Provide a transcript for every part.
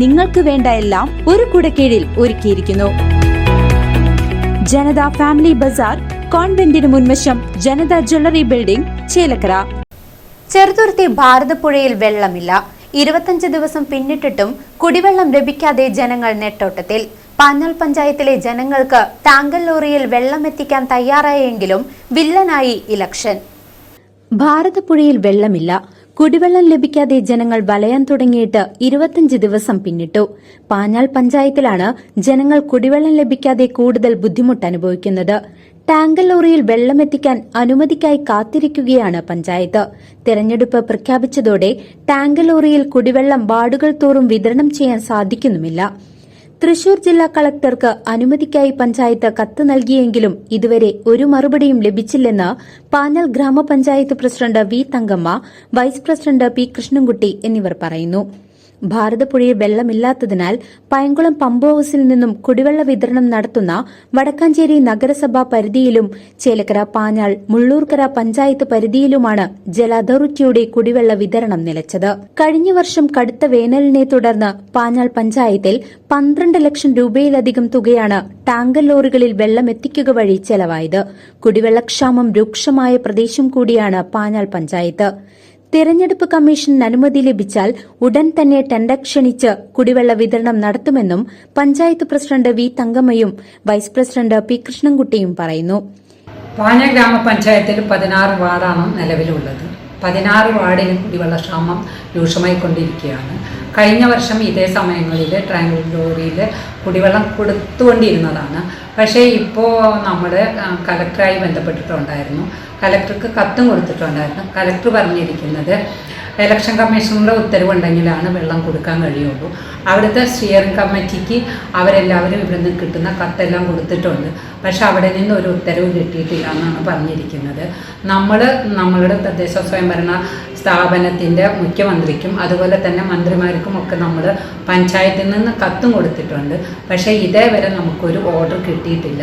നിങ്ങൾക്ക് വേണ്ട എല്ലാം ഒരു കുടക്കീഴിൽ ഒരുക്കിയിരിക്കുന്നു. ജനത ഫാമിലി ബസാർ കോൺവെന്റിന് മുൻവശം ജനത ജ്വല്ലറി ബിൽഡിംഗ് ചേലക്കര. ചെറുതുരുത്തി ഭാരതപ്പുഴയിൽ വെള്ളമില്ല. ഇരുപത്തഞ്ച് ദിവസം പിന്നിട്ടിട്ടും കുടിവെള്ളം ലഭിക്കാതെ ജനങ്ങൾ നെട്ടോട്ടത്തിൽ. പാഞ്ഞാൽ പഞ്ചായത്തിലെ ജനങ്ങൾക്ക് ടാങ്കർ ലോറിയിൽ വെള്ളം എത്തിക്കാൻ തയ്യാറായെങ്കിലും വില്ലനായി ഇലക്ഷൻ. ഭാരതപ്പുഴയിൽ വെള്ളമില്ല. കുടിവെള്ളം ലഭിക്കാതെ ജനങ്ങൾ വലയാൻ തുടങ്ങിയിട്ട് ഇരുപത്തിയഞ്ച് ദിവസം പിന്നിട്ടു. പാഞ്ഞാൽ പഞ്ചായത്തിലാണ് ജനങ്ങൾ കുടിവെള്ളം ലഭിക്കാതെ കൂടുതൽ ബുദ്ധിമുട്ട് അനുഭവിക്കുന്നത്. ടാങ്കർ ലോറിയിൽ വെള്ളമെത്തിക്കാൻ അനുമതിക്കായി കാത്തിരിക്കുകയാണ് പഞ്ചായത്ത്. തെരഞ്ഞെടുപ്പ് പ്രഖ്യാപിച്ചതോടെ ടാങ്കർ ലോറിയിൽ കുടിവെള്ളം വാർഡുകൾ തോറും വിതരണം ചെയ്യാൻ സാധിക്കുന്നുമില്ല. തൃശൂർ ജില്ലാ കളക്ടർക്ക് അനുമതിക്കായി പഞ്ചായത്ത് കത്ത് നൽകിയെങ്കിലും ഇതുവരെ ഒരു മറുപടിയും ലഭിച്ചില്ലെന്ന് പാനൽ ഗ്രാമപഞ്ചായത്ത് president V Thankamma vice president P Krishnankutty എന്നിവർ പറയുന്നു. ഭാരതപ്പുഴയിൽ വെള്ളമില്ലാത്തതിനാൽ പയങ്കുളം പമ്പ് ഹൌസിൽ നിന്നും കുടിവെള്ള വിതരണം നടത്തുന്ന വടക്കാഞ്ചേരി നഗരസഭാ പരിധിയിലും ചേലക്കര പാഞ്ഞാൾ മുള്ളൂർക്കര പഞ്ചായത്ത് പരിധിയിലുമാണ് ജല അതോറിറ്റിയുടെ കുടിവെള്ള വിതരണം നിലച്ചത്. കഴിഞ്ഞ വർഷം കടുത്ത വേനലിനെ തുടർന്ന് പാഞ്ഞാൾ പഞ്ചായത്തിൽ പന്ത്രണ്ട് ലക്ഷം രൂപയിലധികം തുകയാണ് ടാങ്കർ ലോറികളിൽ വെള്ളം എത്തിക്കുക വഴി ചെലവായത്. കുടിവെള്ളക്ഷാമം രൂക്ഷമായ പ്രദേശം കൂടിയാണ് പാഞ്ഞാൾ പഞ്ചായത്ത്. തിരഞ്ഞെടുപ്പ് കമ്മീഷൻ അനുമതി ലഭിച്ചാൽ ഉടൻ തന്നെ ടെൻഡർ ക്ഷണിച്ച് കുടിവെള്ള വിതരണം നടത്തുമെന്നും പഞ്ചായത്ത് പ്രസിഡന്റ് വി തങ്കമ്മയും വൈസ് പ്രസിഡന്റ് പി കൃഷ്ണൻകുട്ടിയും പറയുന്നു. പാഞ്ഞ ഗ്രാമപഞ്ചായത്തിൽ പതിനാറ് വാർഡാണ് നിലവിലുള്ളത്. പതിനാറ് ക്ഷാമം യൂഷമായി കൊണ്ടിരിക്കുകയാണ് കഴിഞ്ഞ വർഷം ഇതേ സമയങ്ങളിൽ ട്രാങ്കിൾ ലോറിയിൽ കുടിവെള്ളം കൊടുത്തുകൊണ്ടിരുന്നതാണ്. പക്ഷേ ഇപ്പോൾ നമ്മൾ കലക്ടറായി ബന്ധപ്പെട്ടിട്ടുണ്ടായിരുന്നു. കലക്ടർക്ക് കത്തും കൊടുത്തിട്ടുണ്ടായിരുന്നു. കലക്ടർ പറഞ്ഞിരിക്കുന്നത് ഇലക്ഷൻ കമ്മീഷണറുടെ ഉത്തരവുണ്ടെങ്കിലാണ് വെള്ളം കൊടുക്കാൻ കഴിയുള്ളൂ. അവിടുത്തെ സ്റ്റിയറിംഗ് കമ്മിറ്റിക്ക് അവരെല്ലാവരും ഇവിടെ നിന്ന് കിട്ടുന്ന കത്തെല്ലാം കൊടുത്തിട്ടുണ്ട്. പക്ഷെ അവിടെ നിന്ന് ഒരു ഉത്തരവ് കിട്ടിയിട്ടില്ല എന്നാണ് പറഞ്ഞിരിക്കുന്നത്. നമ്മൾ നമ്മളുടെ തദ്ദേശ സ്വയംഭരണ സ്ഥാപനത്തിന്റെ മുഖ്യമന്ത്രിക്കും അതുപോലെ തന്നെ മന്ത്രിമാർക്കും ഒക്കെ നമ്മൾ പഞ്ചായത്തിൽ നിന്ന് കത്തും കൊടുത്തിട്ടുണ്ട്. പക്ഷേ ഇതേവരെ നമുക്കൊരു ഓർഡർ കിട്ടിയിട്ടില്ല.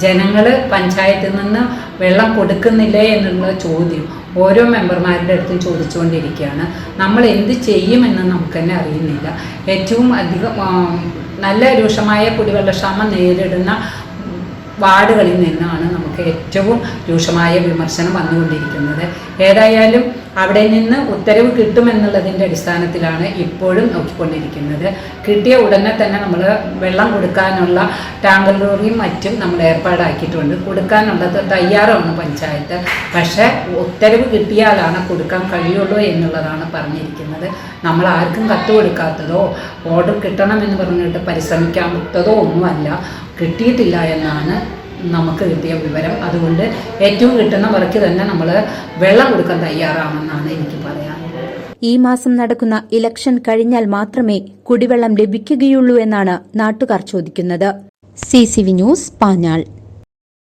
ജനങ്ങൾ പഞ്ചായത്തിൽ നിന്ന് വെള്ളം കൊടുക്കുന്നില്ലേ എന്നുള്ള ചോദ്യം ഓരോ മെമ്പർമാരുടെ അടുത്തും ചോദിച്ചുകൊണ്ടിരിക്കുകയാണ്. നമ്മൾ എന്ത് ചെയ്യുമെന്ന് നമുക്ക് തന്നെ അറിയുന്നില്ല. ഏറ്റവും അധികം നല്ല രൂക്ഷമായ കുടിവെള്ളക്ഷാമം നേരിടുന്ന വാർഡുകളിൽ നിന്നാണ് നമുക്ക് ഏറ്റവും രൂക്ഷമായ വിമർശനം വന്നുകൊണ്ടിരിക്കുന്നത്. ഏതായാലും അവിടെ നിന്ന് ഉത്തരവ് കിട്ടുമെന്നുള്ളതിന്റെ അടിസ്ഥാനത്തിലാണ് ഇപ്പോഴും നോക്കിക്കൊണ്ടിരിക്കുന്നത്. കിട്ടിയ ഉടനെ തന്നെ നമ്മൾ വെള്ളം കൊടുക്കാനുള്ള ടാങ്കർ ലോറിയും മറ്റും നമ്മൾ ഏർപ്പാടാക്കിയിട്ടുണ്ട്. കൊടുക്കാനുള്ളത് തയ്യാറാണ് പഞ്ചായത്ത്. പക്ഷേ ഉത്തരവ് കിട്ടിയാലാണ് കൊടുക്കാൻ കഴിയുള്ളൂ എന്നുള്ളതാണ് പറഞ്ഞിരിക്കുന്നത്. നമ്മൾ ആർക്കും കത്ത് കൊടുക്കാത്തതോ ഓർഡർ കിട്ടണമെന്ന് പറഞ്ഞിട്ട് പരിശ്രമിക്കാത്തതോ ഒന്നുമല്ല. കിട്ടിയിട്ടില്ല എന്നാണ് നമുക്ക് കിട്ടിയ വിവരം. അതുകൊണ്ട് ഏറ്റവും കിട്ടുന്ന വർക്ക് തന്നെ നമ്മൾ വെള്ളം കൊടുക്കാൻ തയ്യാറാണെന്നാണ് എനിക്ക് പറയാൻ ഈ മാസം നടക്കുന്ന ഇലക്ഷൻ കഴിഞ്ഞാൽ മാത്രമേ കുടിവെള്ളം ലഭിക്കുകയുള്ളൂ എന്നാണ് നാട്ടുകാർ ചോദിക്കുന്നത്. C news Panjal.